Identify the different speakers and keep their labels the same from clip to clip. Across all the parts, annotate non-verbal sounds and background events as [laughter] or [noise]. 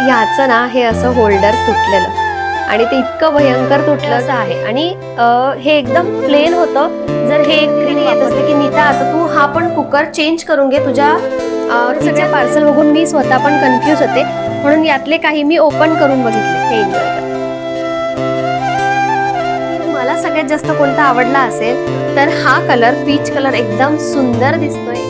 Speaker 1: ह्याचं ना हे असं होल्डर तुटलेलं. आणि ते इतकं भयंकर तुटलं आहे. आणि हे एकदम प्लेन होतं. जर हे येत असते की नीता आता तू हा पण कुकर चेंज करून घे. तुझ्या सगळे पार्सल बघून मी स्वतः पण कन्फ्यूज होते. म्हणून यातले काही मी ओपन करून बघितले. हे मला सगळ्यात जास्त कोणता आवडला असेल तर हा कलर पीच कलर एकदम सुंदर दिसतोय.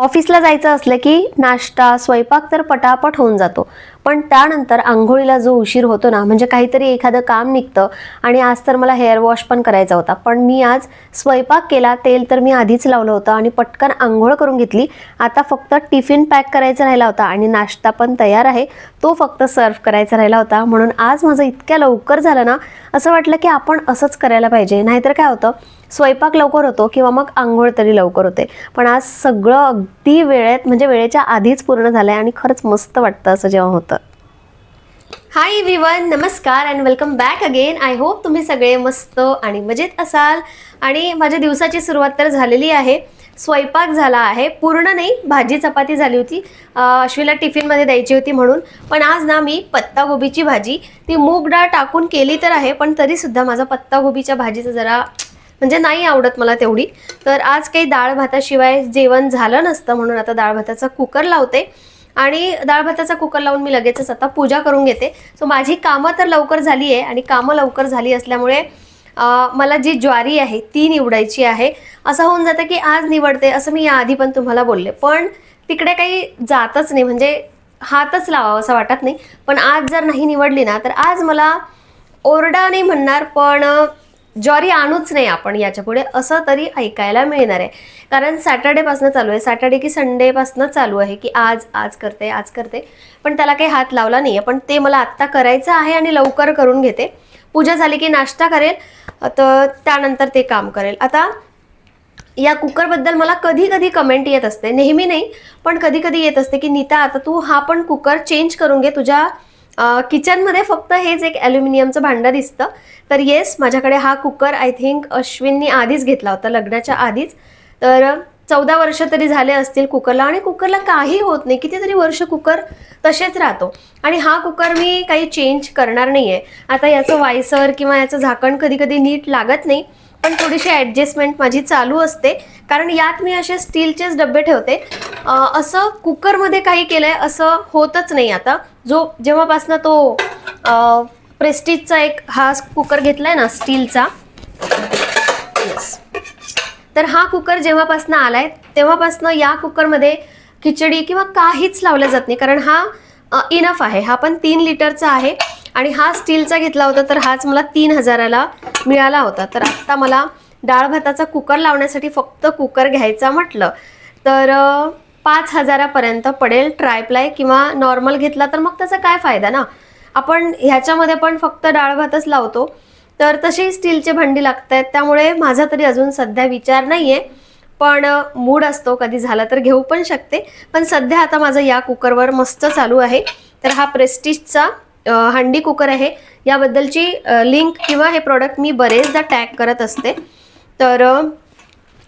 Speaker 1: ऑफिसला जायचं असलं की नाश्ता स्वयंपाक तर पटापट होऊन जातो. पण त्यानंतर आंघोळीला जो उशीर होतो ना म्हणजे काहीतरी एखादं काम निघतं आणि आज तर मला हेअर वॉश पण करायचा होता. पण मी आज स्वयंपाक केला तेल तर मी आधीच लावलं होतं आणि पटकन आंघोळ करून घेतली. आता फक्त टिफिन पॅक करायचा राहिला होता आणि नाश्ता पण तयार आहे. तो फक्त सर्व करायचा राहिला होता. म्हणून आज माझं इतक्या लवकर झालं ना असं वाटलं की आपण असंच करायला पाहिजे. नाहीतर काय होतं स्वयंपाक लवकर होतो किंवा मग आंघोळ तरी लवकर होते. पण आज सगळं अगदी वेळेत म्हणजे वेळेच्या आधीच पूर्ण झालंय आणि खरंच मस्त वाटतं असं जेव्हा होतं. हाय एव्हरीवन नमस्कार and welcome back again I hope तुम्ही सगळे मस्त आणि मजेत असाल. आणि माझ्या दिवसाची सुरुवात तर झालेली आहे. स्वयंपाक झाला आहे. पूर्ण नाही भाजी चपाती झाली होती. अश्वीला टिफिनमध्ये द्यायची होती म्हणून. पण आज ना मी पत्तागोबीची भाजी. ती मूग डाळ टाकून केली तर आहे पण तरीसुद्धा माझा पत्तागोबीच्या भाजीचं जरा म्हणजे नाही आवडत मला तेवढी. तर आज काही डाळ भाताशिवाय जेवण झालं नसतं म्हणून आता डाळ भाताचा कुकर लावते. आणि डाळ भाताचा कुकर लावून मी लगेचच आता पूजा करून घेते. सो माझी कामं तर लवकर झाली आहे आणि कामं लवकर झाली असल्यामुळे मला जी ज्वारी आहे ती निवडायची आहे. असं होऊन जातं की आज निवडते असं मी याआधी पण तुम्हाला बोलले. पण तिकडे काही जातच नाही म्हणजे हातच लावावं असं वाटत नाही. पण आज जर नाही निवडली ना तर आज मला ओरडा नाही म्हणणार पण जॉरी ज्वारी आणूच नाही आपण याच्यापुढे असं तरी ऐकायला मिळणार आहे. कारण सॅटर्डेपासून चालू आहे. सॅटर्डे की संडेपासून चालू आहे की आज आज करते आज करते. पण त्याला काही हात लावला नाही आहे पण ते मला आत्ता करायचं आहे आणि लवकर करून घेते. पूजा झाली की नाश्ता करेल तर त्यानंतर ते काम करेल. आता या कुकरबद्दल मला कधी कधी कमेंट येत असते. नेहमी नाही पण कधी कधी येत असते की नीता आता तू हा पण कुकर चेंज करून घे. तुझ्या किचनमध्ये फक्त हेच एक ॲल्युमिनियमचं भांडं दिसतं. तर येस माझ्याकडे हा कुकर आय थिंक अश्विननी आधीच घेतला होता लग्नाच्या आधीच. तर चौदा वर्ष तरी झाले असतील कुकरला आणि कुकरला काही होत नाही. कितीतरी वर्ष कुकर तसेच राहतो. आणि हा कुकर मी काही चेंज करणार नाही आहे आता याचं वायसर किंवा याचं झाकण कधी कधी नीट लागत नाही. पण थोडीशी ॲडजस्टमेंट माझी चालू असते. कारण यात मी असे स्टीलचेच डबे ठेवते. असं कुकरमध्ये काही केलं आहे असं होतच नाही आता. जो जेव्हापासनं तो प्रेस्टिजचा एक हा कुकर घेतला आहे ना स्टीलचा येस तर हा कुकर जेव्हापासनं आलाय तेव्हापासनं या कुकरमध्ये खिचडी किंवा काहीच लावलं जात नाही. कारण हा इनफ आहे. हा पण तीन लिटरचा आहे. आणि हा स्टीलचा घेतला होता तर हाच मला तीन हजाराला मिळाला होता. तर आत्ता मला डाळ भाताचा कुकर लावण्यासाठी फक्त कुकर घ्यायचा म्हटलं तर पाच हजारापर्यंत पडेल ट्रायप्लाय किंवा नॉर्मल घेतला तर मग त्याचा काय फायदा ना? आपण ह्याच्यामध्ये पण फक्त डाळ भातच लावतो तर तशी स्टीलचे भांडी लागत आहेत त्यामुळे माझा तरी अजून सध्या विचार नाही आहे पण मूड असतो. कधी झाला तर घेऊ पण शकते. पण सध्या आता माझं या कुकरवर मस्त चालू आहे. तर हा प्रेस्टिजचा हंडी कुकर आहे. याबद्दलची लिंक किंवा हे प्रॉडक्ट मी बरेचदा टॅग करत असते. तर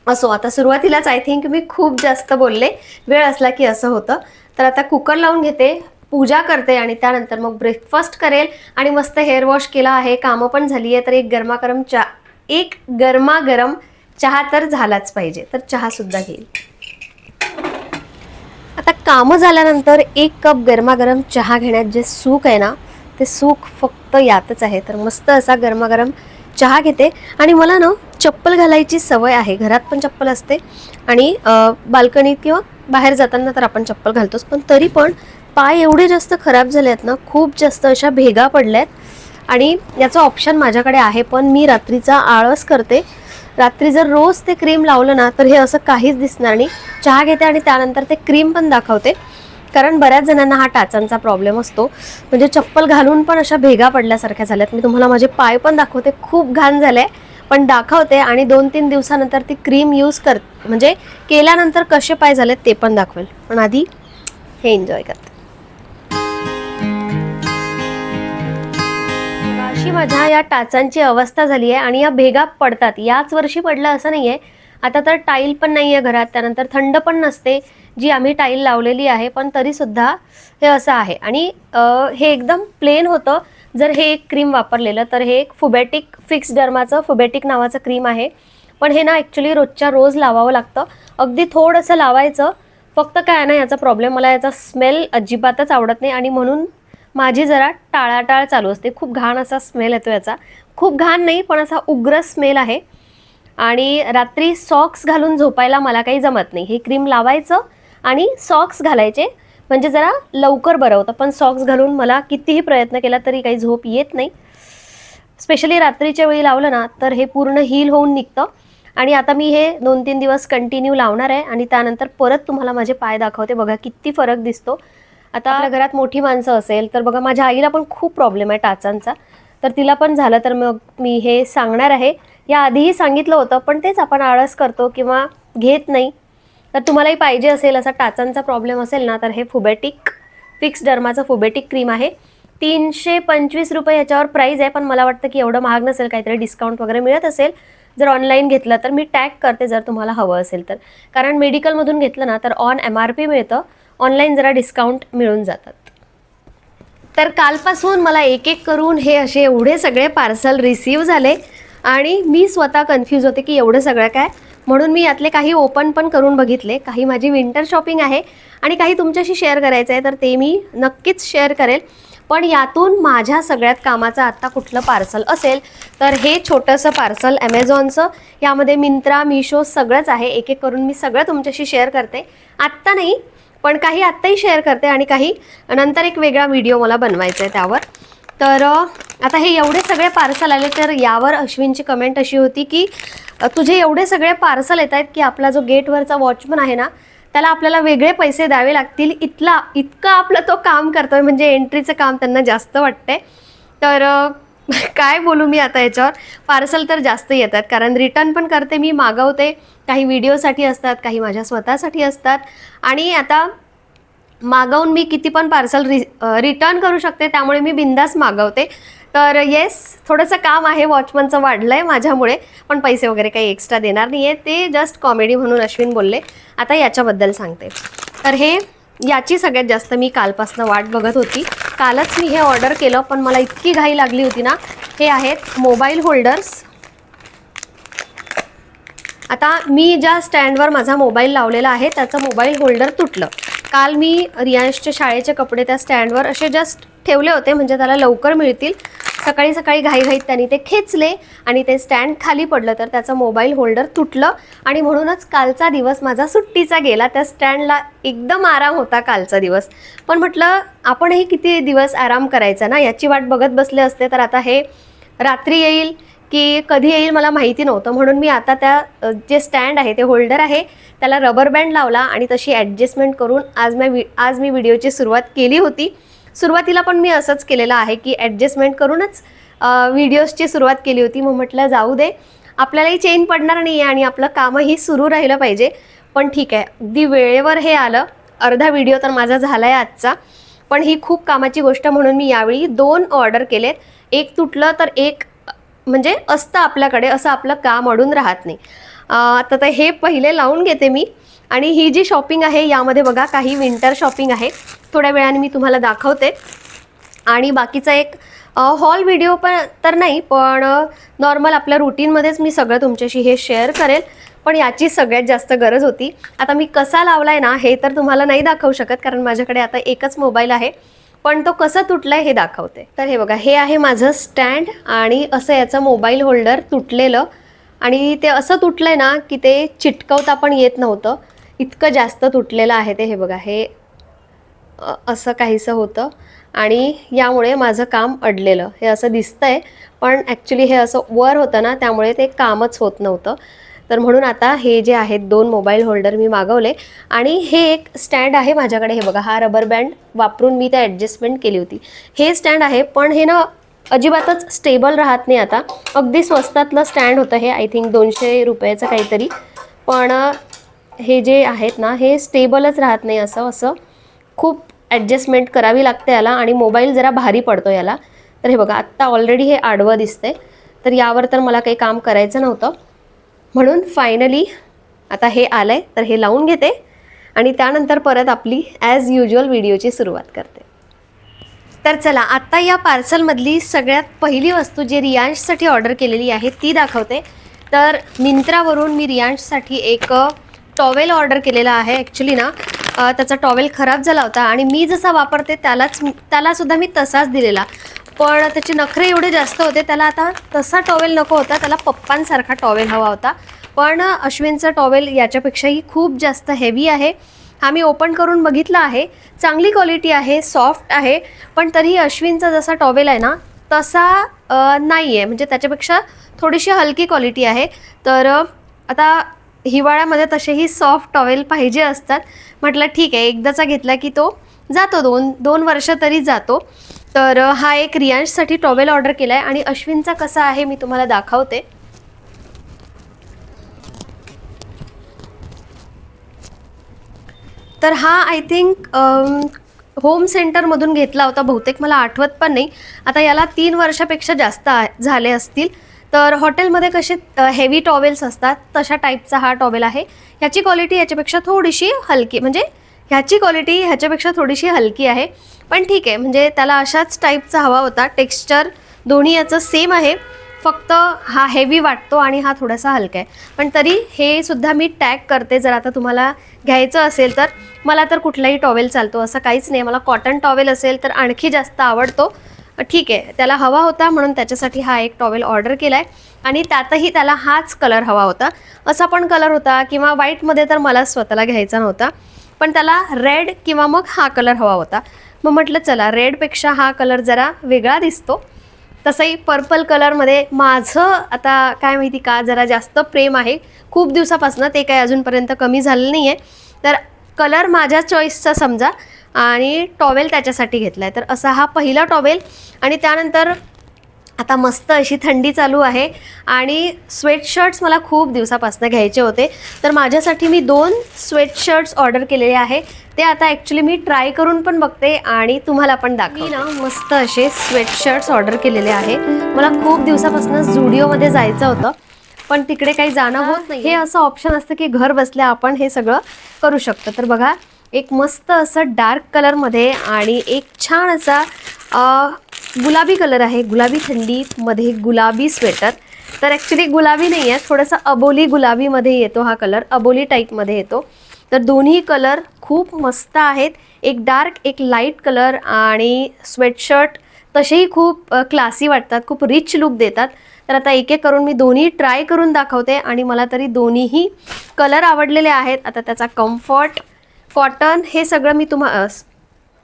Speaker 1: असो आता सुरुवातीलाच आय थिंक मी खूप जास्त बोलले. वेळ असला की असं होतं. तर आता कुकर लावून घेते पूजा करते आणि त्यानंतर मग ब्रेकफास्ट करेल आणि मस्त हेअर वॉश केला आहे. कामं पण झाली आहे तर एक गरमागरम चहा एक गरमागरम चहा तर झालाच पाहिजे. तर चहासुद्धा घेईल. आता कामं झाल्यानंतर एक कप गरमागरम चहा घेण्यात जे सुख आहे ना ते सुख फक्त यातच आहे. तर मस्त असा गरमागरम चहा घेते. आणि मला ना चप्पल घालायची सवय आहे. घरात पण चप्पल असते. आणि बाल्कनीत किंवा बाहेर जाताना तर आपण चप्पल घालतोच. पण तरी पण पाय एवढे जास्त खराब झाले आहेत ना खूप जास्त अशा भेगा पडल्यात. आणि याचं ऑप्शन माझ्याकडे आहे पण मी रात्रीचा आळस करते. रात्री जर रोज ते क्रीम लावलं ना तर हे असं काहीच दिसणार नाही. चहा घेते आणि त्यानंतर ते क्रीम पण दाखवते. कारण बऱ्याच जणांना हा टाचांचा प्रॉब्लेम असतो. म्हणजे चप्पल घालून पण अशा भेगा पडल्यासारख्या झाल्यात. मी तुम्हाला माझे पाय पण दाखवते. खूप घाण झाले पण दाखवते आणि दोन तीन दिवसानंतर ती क्रीम यूज कर म्हणजे केल्यानंतर कसे पाय झालेत ते पण दाखवेल. पण आधी हे एन्जॉय करते अशी माझ्या या टाचांची अवस्था झाली आहे आणि या भेगा पडतात. याच वर्षी पडलं असं नाही आहे आता तर टाईल पण नाही आहे घरात. त्यानंतर थंड पण नसते. जी आम्ही टाईल लावलेली आहे पण तरीसुद्धा हे असं आहे. आणि हे एकदम प्लेन होतं. जर हे एक क्रीम वापरलेलं तर हे एक फुबॅटिक फिक्स डर्माचं फुबॅटिक नावाचं क्रीम आहे. पण हे ना ॲक्च्युली रोजच्या रोज लावावं लागतं. अगदी थोडंसं लावायचं. फक्त काय ना याचा प्रॉब्लेम मला याचा स्मेल अजिबातच आवडत नाही. आणि म्हणून माझी जरा टाळाटाळ चालू असते. खूप घाण असा स्मेल येतो याचा. खूप घाण नाही पण असा उग्र स्मेल आहे. आणि रात्री सॉक्स घालून झोपायला मला काही जमत नाही. हे क्रीम लावायचं आणि सॉक्स घालायचे. म्हणजे जरा लवकर बरं होतं पण सॉक्स घालून मला कितीही प्रयत्न केला तरी काही झोप येत नाही. स्पेशली रात्रीच्या वेळी लावलं ना तर हे पूर्ण हील होऊन निघतं. आणि आता मी हे दोन तीन दिवस कंटिन्यू लावणार आहे आणि त्यानंतर परत तुम्हाला माझे पाय दाखवते. बघा किती फरक दिसतो. आता आपल्या घरात मोठी माणसं असेल तर बघा माझ्या आईला पण खूप प्रॉब्लेम आहे टाचांचा. तर तिला पण झालं तर मग मी हे सांगणार आहे. या आधीही सांगितलं होतं पण तेच आपण आळस करतो किंवा घेत नाही. तर तुम्हालाही पाहिजे असेल असा टाचांचा प्रॉब्लेम असेल ना तर हे फुबेटिक फिक्स डर्माचं फुबेटिक क्रीम आहे. तीनशे पंचवीस रुपये याच्यावर प्राईज आहे पण मला वाटतं की एवढं महाग नसेल काहीतरी डिस्काउंट वगैरे मिळत असेल. जर ऑनलाईन घेतलं तर मी टॅग करते जर तुम्हाला हवं असेल तर. कारण मेडिकलमधून घेतलं ना तर ऑन एम आर पी मिळतं. ऑनलाईन जरा डिस्काउंट मिळून जातात. तर कालपासून मला एक एक करून हे असे एवढे सगळे पार्सल रिसीव झाले. आणि मी स्वतः कन्फ्यूज होते की एवढं सगळं काय? म्हणून मी यातले काही ओपन पण करून बघितले. काही माझी विंटर शॉपिंग आहे आणि काही तुमच्याशी शेअर करायचं आहे तर ते मी नक्कीच शेअर करेल. पण यातून माझ्या सगळ्यात कामाचं आत्ता कुठलं पार्सल असेल तर हे छोटंसं पार्सल ॲमेझॉनचं यामध्ये मिंत्रा मिशो सगळंच आहे. एक एक करून मी सगळं तुमच्याशी शेअर करते. आत्ता नाही पण काही आत्ताही शेअर करते आणि काही नंतर एक वेगळा व्हिडिओ मला बनवायचा आहे त्यावर. तर आता हे एवढे सगळे पार्सल आले तर यावर अश्विनची कमेंट अशी होती की तुझे एवढे सगळे पार्सल येत आहेत की आपला जो गेटवरचा वॉचमन आहे ना त्याला आपल्याला वेगळे पैसे द्यावे लागतील. इथला इतकं आपलं तो काम करतोय म्हणजे एंट्रीचं काम त्यांना जास्त वाटतंय. तर [laughs] काय बोलू मी आता याच्यावर? पार्सल तर जास्त येतात कारण रिटर्न पण करते मी मागवते. काही व्हिडिओसाठी असतात काही माझ्या स्वतःसाठी असतात. आणि आता मागवून मी किती पण पार्सल रि रिटर्न करू शकते त्यामुळे मी बिंदास मागवते. तर येस थोडंसं काम आहे वॉचमनचं वाढलं आहे माझ्यामुळे पण पैसे वगैरे काही एक्स्ट्रा देणार नाही आहे ते जस्ट कॉमेडी म्हणून अश्विन बोलले. आता याच्याबद्दल सांगते. तर हे याची सगळ्यात जास्त मी कालपासनं वाट बघत होती. कालच मी हे ऑर्डर केलं पण मला इतकी घाई लागली होती ना. हे आहेत मोबाईल होल्डर्स आता मी ज्या स्टँडवर माझा मोबाईल लावलेला आहे त्याचं मोबाईल होल्डर तुटलं. काल मी रियांशचे शाळेचे कपडे त्या स्टँडवर असे जस्ट ठेवले होते म्हणजे त्याला लवकर मिळतील. सकाळी सकाळी घाईघाईत त्यांनी ते खेचले आणि ते स्टँड खाली पडलं तर त्याचं मोबाईल होल्डर तुटलं. आणि म्हणूनच कालचा दिवस माझा सुट्टीचा गेला. त्या स्टँडला एकदम आराम होता कालचा दिवस. पण म्हटलं आपणही किती दिवस आराम करायचा ना? याची वाट बघत बसले असते तर आता हे रात्री येईल. की कधी येईल मला माहिती नव्हतं. म्हणून मी आता त्या जे स्टँड आहे ते होल्डर आहे त्याला रबर बँड लावला आणि तशी ॲडजस्टमेंट करून आज मी वि आज मी व्हिडिओची सुरुवात केली होती. सुरुवातीला पण मी असंच केलेलं आहे की ॲडजस्टमेंट करूनच व्हिडिओजची सुरुवात केली होती. मग म्हटलं जाऊ दे. आपल्यालाही चेन पडणार नाही आहे आणि आपलं कामही सुरू राहिलं पाहिजे. पण ठीक आहे. अगदी वेळेवर हे आलं. अर्धा व्हिडिओ तर माझा झाला आहे आजचा. पण ही खूप कामाची गोष्ट म्हणून मी यावेळी दोन ऑर्डर केलेत. एक तुटलं तर एक म्हणजे असतं आपल्याकडे असं आपलं काम अडून राहत नाही. आता तर हे पहिले लावून घेते मी. आणि ही जी शॉपिंग आहे यामध्ये बघा काही विंटर शॉपिंग आहे. थोड्या वेळाने मी तुम्हाला दाखवते. आणि बाकीचा एक हॉल व्हिडिओ पण तर नाही पण नॉर्मल आपल्या रुटीनमध्येच मी सगळं तुमच्याशी हे शेअर करेल. पण याची सगळ्यात जास्त गरज होती. आता मी कसा लावला आहे ना हे तर तुम्हाला नाही दाखवू शकत कारण माझ्याकडे आता एकच मोबाईल आहे. पण तो कसा तुटलाय हे दाखवते. तर हे बघा हे आहे माझं स्टँड आणि असं याचं मोबाईल होल्डर तुटलेलं. आणि ते असं तुटलंय ना की ते चिटकवता पण येत नव्हतं. इतकं जास्त तुटलेलं आहे ते हे बघा हे असं काहीसं होतं. आणि यामुळे माझं काम अडलेलं. हे असं दिसतंय पण ॲक्च्युली हे असं वर होतं ना त्यामुळे ते कामच होत नव्हतं. तर म्हणून आता हे जे आहेत दोन मोबाईल होल्डर मी मागवले. आणि हे एक स्टँड आहे माझ्याकडे. हे बघा हा रबर बँड वापरून मी त्या ॲडजस्टमेंट केली होती. हे स्टँड आहे पण हे ना अजिबातच स्टेबल राहत नाही आता. अगदी स्वस्तातलं स्टँड होतं हे आय थिंक दोनशे रुपयाचं काहीतरी. पण हे जे आहेत ना हे स्टेबलच राहत नाही असं असं. खूप ॲडजस्टमेंट करावी लागते याला आणि मोबाईल जरा भारी पडतो याला. तर हे बघा आत्ता ऑलरेडी हे आडवं दिसते तर यावर तर मला काही काम करायचं नव्हतं. म्हणून फायनली आता हे आलंय तर हे लावून घेते आणि त्यानंतर परत आपली ॲज युजल व्हिडिओची सुरुवात करते. तर चला आत्ता या पार्सलमधली सगळ्यात पहिली वस्तू जी रियांशसाठी ऑर्डर केलेली आहे ती दाखवते. तर मिंत्रावरून मी रियांशसाठी एक टॉवेल ऑर्डर केलेला आहे ॲक्च्युली ना. त्याचा टॉवेल खराब झाला होता आणि मी जसा वापरते त्यालाच त्यालासुद्धा मी तसाच दिलेला. पण त्याचे नखरे एवढे जास्त होते त्याला आता तसा टॉवेल नको होता त्याला पप्पांसारखा टॉवेल हवा होता. पण अश्विनचा टॉवेल याच्यापेक्षाही खूप जास्त हेवी आहे. हा मी ओपन करून बघितला आहे. चांगली क्वालिटी आहे सॉफ्ट आहे. पण तरीही अश्विनचा जसा टॉवेल आहे ना तसा नाही आहे म्हणजे त्याच्यापेक्षा थोडीशी हलकी क्वालिटी आहे. तर आता हिवाळ्यामध्ये तसेही सॉफ्ट टॉवेल पाहिजे असतात. म्हटलं ठीक आहे एकदाचा घेतला की तो जातो दोन दोन वर्ष तरी जातो. तर हा एक रियांशसाठी टॉवेल ऑर्डर केला आहे आणि अश्विनचा कसा आहे मी तुम्हाला दाखवते. तर हा आय थिंक होम सेंटरमधून घेतला होता बहुतेक मला आठवत पण नाही. आता याला तीन वर्षापेक्षा जास्त आ- झाले असतील. तर हॉटेलमध्ये कसे हेवी टॉवेल्स असतात तशा टाईपचा हा टॉवेल आहे. ह्याची क्वालिटी ह्याच्यापेक्षा थोडीशी हलकी म्हणजे ह्याची क्वालिटी ह्याच्यापेक्षा थोडीशी हलकी आहे. पण ठीक आहे म्हणजे त्याला अशाच टाईपचा हवा होता. टेक्स्चर दोन्ही याचं सेम आहे. फक्त हा हेवी वाटतो आणि हा थोडासा हलका आहे. पण तरी हे सुद्धा मी टॅग करते जर आता तुम्हाला घ्यायचं असेल तर. मला तर कुठलाही टॉवेल चालतो असं काहीच नाही. मला कॉटन टॉवेल असेल तर आणखी जास्त आवडतो. ठीक आहे त्याला हवा होता म्हणून त्याच्यासाठी हा एक टॉवेल ऑर्डर केला आहे आणि त्यातही त्याला हाच कलर हवा होता. असा पण कलर होता किंवा व्हाईटमध्ये तर मला स्वतःला घ्यायचा नव्हता. पण त्याला रेड किंवा मग हा कलर हवा होता. मग म्हटलं चला रेडपेक्षा हा कलर जरा वेगळा दिसतो. तसंही पर्पल कलरमध्ये माझं आता काय माहिती का जरा जास्त प्रेम आहे. खूप दिवसापासून ते काही अजूनपर्यंत कमी झालं नाही आहे तर कलर माझ्या चॉईसचा समजा आणि टॉवेल त्याच्यासाठी घेतला आहे तर असा हा पहिला टॉवेल आणि त्यानंतर आता मस्त अशी थंडी चालू आहे आणि स्वेटशर्ट्स मला खूप दिवसापासून घ्यायचे होते. तर माझ्यासाठी मी दोन स्वेटशर्ट्स ऑर्डर केलेले आहे. ते आता ॲक्च्युली मी ट्राय करून पण बघते आणि तुम्हाला पण दाखवी ना मस्त असे स्वेटशर्ट्स ऑर्डर केलेले आहे. मला खूप दिवसापासून झुडिओमध्ये जायचं होतं. पण तिकडे काही जाणं होत नाही हे असं ऑप्शन असतं की घर बसल्या आपण हे सगळं करू शकतो. तर बघा एक मस्त असं डार्क कलरमध्ये आणि एक छान असा गुलाबी कलर आहे. गुलाबी थंडीमध्ये गुलाबी स्वेटर. तर ॲक्च्युली गुलाबी नाही आहे. थोडासा अबोली गुलाबीमध्ये येतो हा कलर. अबोली टाईपमध्ये येतो. तर दोन्ही कलर खूप मस्त आहेत. एक डार्क एक लाइट कलर आणि स्वेटशर्ट तसेही खूप क्लासी वाटतात. खूप रिच लुक देतात. तर आता एक एक करून मी दोन्ही ट्राय करून दाखवते आणि मला तरी दोन्हीही कलर आवडलेले आहेत. आता त्याचा कम्फर्ट कॉटन हे सगळं मी तुम्हा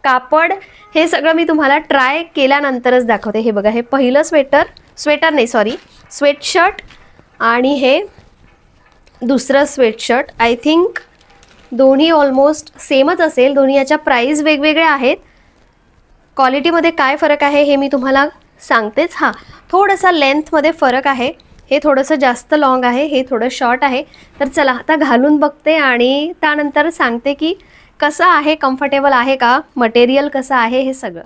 Speaker 1: कापड हे सगळं मी तुम्हाला ट्राय केल्यानंतरच दाखवते. हे बघा हे पहिलं स्वेटर स्वेटर नाही सॉरी स्वेटशर्ट आणि हे दुसरं स्वेटशर्ट आय थिंक दोन्ही ऑलमोस्ट सेमच असेल. दोन्ही याच्या प्राईज वेगवेगळ्या आहेत. क्वालिटीमध्ये काय फरक आहे हे मी तुम्हाला सांगतेच. हां थोडासा लेंथमध्ये फरक आहे. हे थोडंसं जास्त लाँग आहे. हे थोडं शॉर्ट आहे. तर चला आता घालून बघते आणि त्यानंतर सांगते की कसं आहे कम्फर्टेबल आहे का? मटेरियल कसं आहे हे सगळं.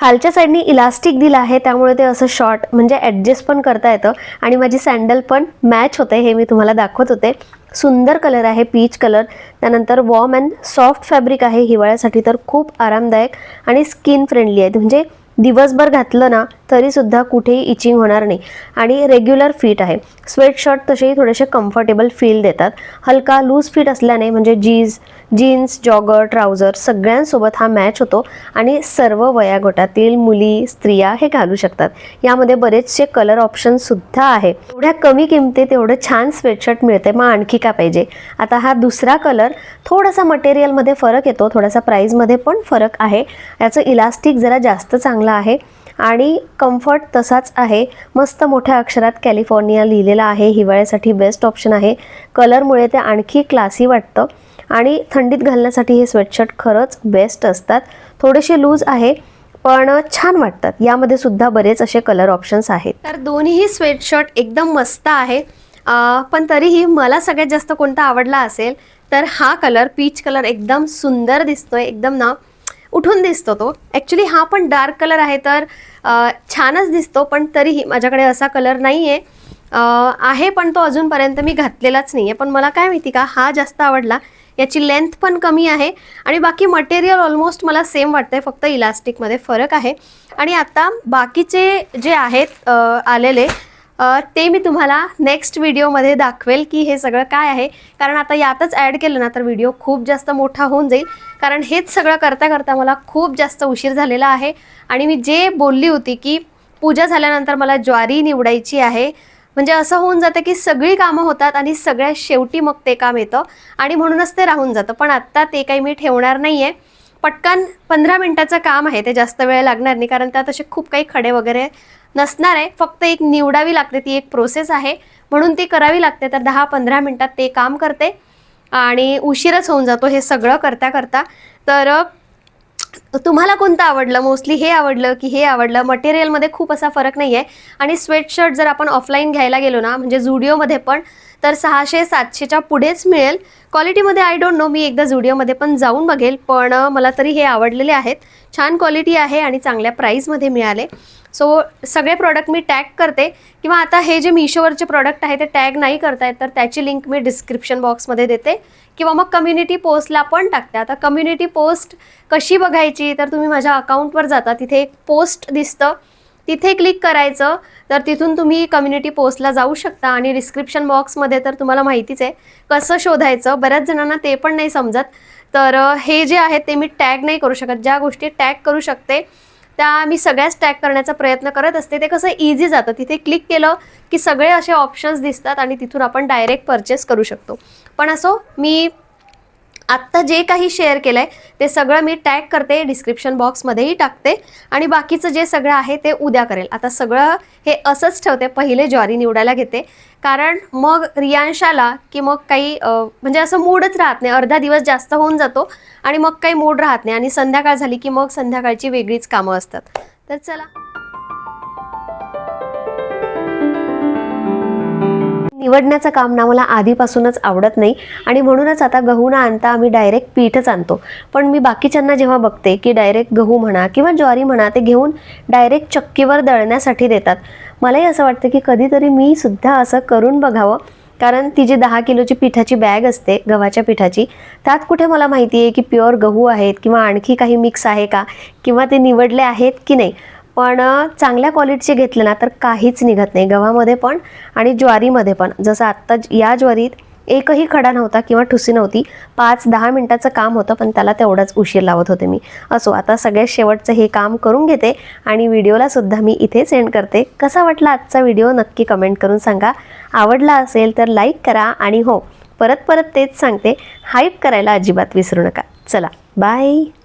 Speaker 1: खालच्या साईडनी इलास्टिक दिलं आहे त्यामुळे ते असं शॉर्ट म्हणजे ॲडजस्ट पण करता येतं. आणि माझी सँडल पण मॅच होते हे मी तुम्हाला दाखवत होते. सुंदर कलर आहे पीच कलर त्यानंतर वॉर्म अँड सॉफ्ट फॅब्रिक आहे हिवाळ्यासाठी तर खूप आरामदायक. आणि स्किन फ्रेंडली आहे म्हणजे दिवसभर घातलं ना तरीसुद्धा कुठेही इचिंग होणार नाही. आणि रेग्युलर फिट आहे. स्वेटशर्ट तसेही थोडेसे कम्फर्टेबल फील देतात. हलका लूज फिट असल्याने म्हणजे जीज जीन्स जॉगर ट्राउझर सगळ्यांसोबत हा मॅच होतो आणि सर्व वयागटातील मुली स्त्रिया हे घालू शकतात. यामध्ये बरेचसे कलर ऑप्शनसुद्धा आहे. एवढ्या कमी किमतीत एवढं छान स्वेटशर्ट मिळते मग आणखी का पाहिजे? आता हा दुसरा कलर थोडासा मटेरियलमध्ये फरक येतो थोडासा प्राईजमध्ये पण फरक आहे. याचं इलास्टिक जरा जास्त चांगलं आहे आणि कम्फर्ट तसाच आहे. मस्त मोठ्या अक्षरात कॅलिफोर्निया लिहिलेलं आहे. हिवाळ्यासाठी बेस्ट ऑप्शन आहे. कलरमुळे ते आणखी क्लासी वाटतं. आणि थंडीत घालण्यासाठी हे स्वेटशर्ट खरंच बेस्ट असतात. थोडेसे लूज आहे पण छान वाटतात. यामध्ये सुद्धा बरेच असे कलर ऑप्शन्स आहेत. तर दोन्हीही स्वेटशर्ट एकदम मस्त आहे. पण तरीही मला सगळ्यात जास्त कोणता आवडला असेल तर हा कलर पीच कलर एकदम सुंदर दिसतोय. एकदम ना उठून दिसतो तो. ॲक्च्युली हा पण डार्क कलर आहे तर छानच दिसतो पण तरीही माझ्याकडे असा कलर नाही आहे आहे पण तो अजूनपर्यंत मी घातलेलाच नाही आहे पण मला काय माहिती का हा जास्त आवडला. याची लेंथ पण कमी आहे. आणि बाकी मटेरियल ऑलमोस्ट मला सेम वाटतंय फक्त इलास्टिकमध्ये फरक आहे. आणि आता बाकीचे जे आहेत आलेले ते मी तुम्हाला नेक्स्ट व्हिडिओमध्ये दाखवेल की हे सगळं काय आहे. कारण आता यातच ॲड केलं ना तर व्हिडिओ खूप जास्त मोठा होऊन जाईल. कारण हेच सगळं करता करता मला खूप जास्त उशीर झालेला आहे. आणि मी जे बोलली होती की पूजा झाल्यानंतर मला ज्वारी निवडायची आहे. म्हणजे असं होऊन जातं की सगळी कामं होतात आणि सगळ्या शेवटी मग ते काम येतं आणि म्हणूनच ते राहून जातं. पण आत्ता ते काही मी ठेवणार नाही आहे पटकन पंधरा मिनटाचं काम आहे ते जास्त वेळ लागणार नाही कारण त्यात असे खूप काही खडे वगैरे नसणार आहे. फक्त एक निवडावी लागते ती एक प्रोसेस आहे. म्हणून ती करावी लागते. तर दहा पंधरा मिनटात ते काम करते आणि उशीरच होऊन जातो हे सगळं करता करता. तर तुम्हाला कोणतं आवडलं? मोस्टली हे आवडलं की हे आवडलं? मटेरियलमध्ये खूप असा फरक नाही आहे आणि स्वेटशर्ट जर आपण ऑफलाईन घ्यायला गेलो ना म्हणजे झुडिओमध्ये पण तर सहाशे सातशेच्या पुढेच मिळेल. क्वालिटीमध्ये आय डोंट नो मी एकदा झुडिओमध्ये पण जाऊन बघेल पण मला तरी हे आवडलेले आहेत. छान क्वालिटी आहे आणि चांगल्या प्राईजमध्ये मिळाले. सो सगळे प्रॉडक्ट मी टॅग करते. किंवा आता हे जे मिशोवरचे प्रॉडक्ट आहे ते टॅग नाही करतायत तर त्याची लिंक मी डिस्क्रिप्शन बॉक्समध्ये देते. किंवा मग कम्युनिटी पोस्टला पण टाकते. आता कम्युनिटी पोस्ट कशी बघायची? तर तुम्ही माझ्या अकाउंटवर जाता. तिथे एक पोस्ट दिसतं. तिथे क्लिक करायचं. तर तिथून तुम्ही कम्युनिटी पोस्टला जाऊ शकता. आणि डिस्क्रिप्शन बॉक्समध्ये तर तुम्हाला माहितीच आहे कसं शोधायचं. बऱ्याच जणांना ते पण नाही समजत. तर हे जे आहे ते मी टॅग नाही करू शकत. ज्या गोष्टी टॅग करू शकते त्या मी सगळ्याच टॅग करण्याचा प्रयत्न करत असते. ते कसं इझी जातं. तिथे क्लिक केलं की सगळे असे ऑप्शन्स दिसतात आणि तिथून आपण डायरेक्ट परचेस करू शकतो. पण असो मी आत्ता जे काही शेअर केलं आहे ते सगळं मी टॅग करते डिस्क्रिप्शन बॉक्समध्येही टाकते. आणि बाकीचं जे सगळं आहे ते उद्या करेल. आता सगळं हे असंच ठेवते पहिले ज्वारी निवडायला घेते. कारण मग रियांशाला की मग काही म्हणजे असं मूडच राहत नाही. अर्धा दिवस जास्त होऊन जातो आणि मग काही मूड राहत नाही. आणि संध्याकाळ झाली की मग संध्याकाळची वेगळीच कामं असतात. तर चला. निवडण्याचं काम ना मला आधीपासूनच आवडत नाही. आणि म्हणूनच आता गहू न आणता आम्ही डायरेक्ट पीठच आणतो. पण मी बाकीच्यांना जेव्हा बघते की डायरेक्ट गहू म्हणा किंवा ज्वारी म्हणा ते घेऊन डायरेक्ट चक्कीवर दळण्यासाठी देतात. मलाही असं वाटतं की कधीतरी मी सुद्धा असं करून बघावं. कारण ती जी दहा किलोची पिठाची बॅग असते गव्हाच्या पिठाची त्यात कुठे मला माहिती आहे की प्युअर गहू आहेत किंवा आणखी काही मिक्स आहे का? किंवा ते निवडले आहेत की नाही? पण चांगल्या क्वालिटीचे घेतले ना तर काहीच निघत नाही. गव्हामध्ये पण आणि ज्वारीमध्ये पण. जसं आत्ता ज- या ज्वारीत एकही खडा नव्हता किंवा ठुसी नव्हती. पाच दहा मिनटाचं काम होतं पण त्याला तेवढाच उशीर लावत होते मी. असो आता सगळ्यात शेवटचं हे काम करून घेते आणि व्हिडिओला सुद्धा मी इथे सेंड करते. कसा वाटला आजचा व्हिडिओ? नक्की कमेंट करून सांगा. आवडला असेल तर लाईक करा आणि हो परत परत तेच सांगते. हाईप करायला अजिबात विसरू नका. चला बाय